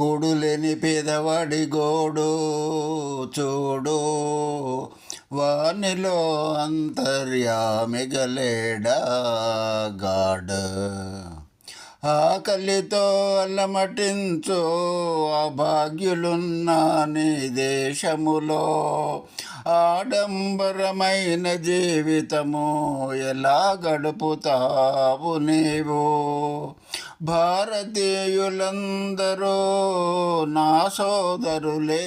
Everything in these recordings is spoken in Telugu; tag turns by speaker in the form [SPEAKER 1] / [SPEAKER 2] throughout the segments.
[SPEAKER 1] కూడులేని పేదవాడి గోడు చూడు. వానిలో అంతర్యామిగలేడా గాడ్? ఆకలితో అల్లమటించు అభాగ్యులున్న నీ దేశములో ఆడంబరమైన జీవితము ఎలా గడుపుతావు నీవు? భారతీయులందరూ నా సోదరులే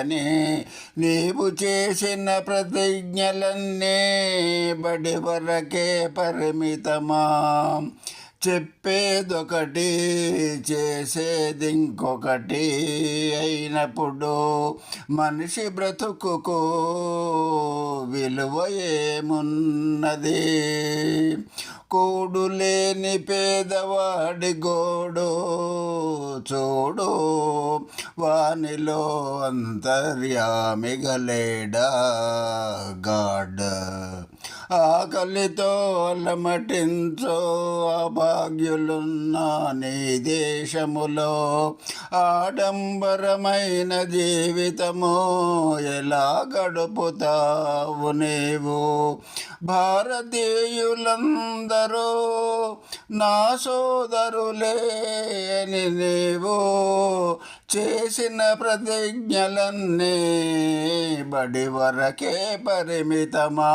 [SPEAKER 1] అని నీవు చేసిన ప్రతిజ్ఞలన్నీ బడి వరకే పరిమితమా? చెప్పేదొకటి చేసేది ఇంకొకటి అయినప్పుడు మనిషి బ్రతుకుకు విలువ ఏమున్నది? కూడు లేని పేదవాడి గోడు చూడు. వానిలో అంతర్యామిగలేడా గాడ్? ఆకలితో అలమటించో అభాగ్యులున్న నీ దేశములో ఆడంబరమైన జీవితము ఎలా గడుపుతావు నీవు? భారతీయులందరూ నా సోదరులే అని నీవు చేసిన ప్రతిజ్ఞలన్నీ బడి వరకే పరిమితమా?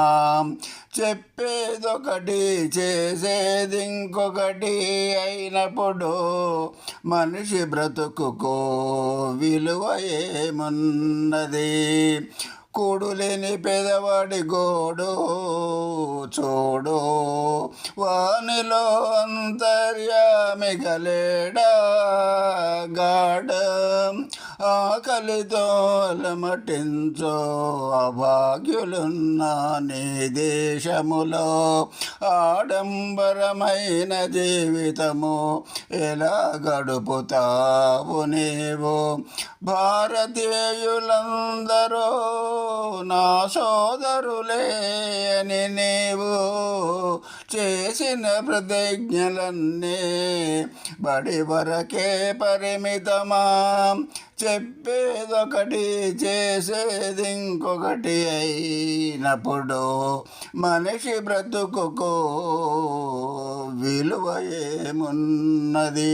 [SPEAKER 1] చెప్పేదొకటి చేసేది ఇంకొకటి అయినప్పుడు మనిషి బ్రతుకుకో విలువ ఏమున్నది? కూడులేని పేదవాడి గోడు చూడు వానిలో అంతర్యామి గలేడా గాడ? ఆకలితో అలమటించో అభాగ్యులున్న నీ దేశములో ఆడంబరమైన జీవితము ఎలా గడుపుతావు నీవు? భారతీయులందరూ నా సోదరులే అని నీవు చేసిన ప్రతిజ్ఞలన్నీ బడి వరకే పరిమితమా? చెప్పేదొకటి చేసేది ఇంకొకటి అయినప్పుడు మనిషి బ్రతుకుకు విలువ ఏమున్నది?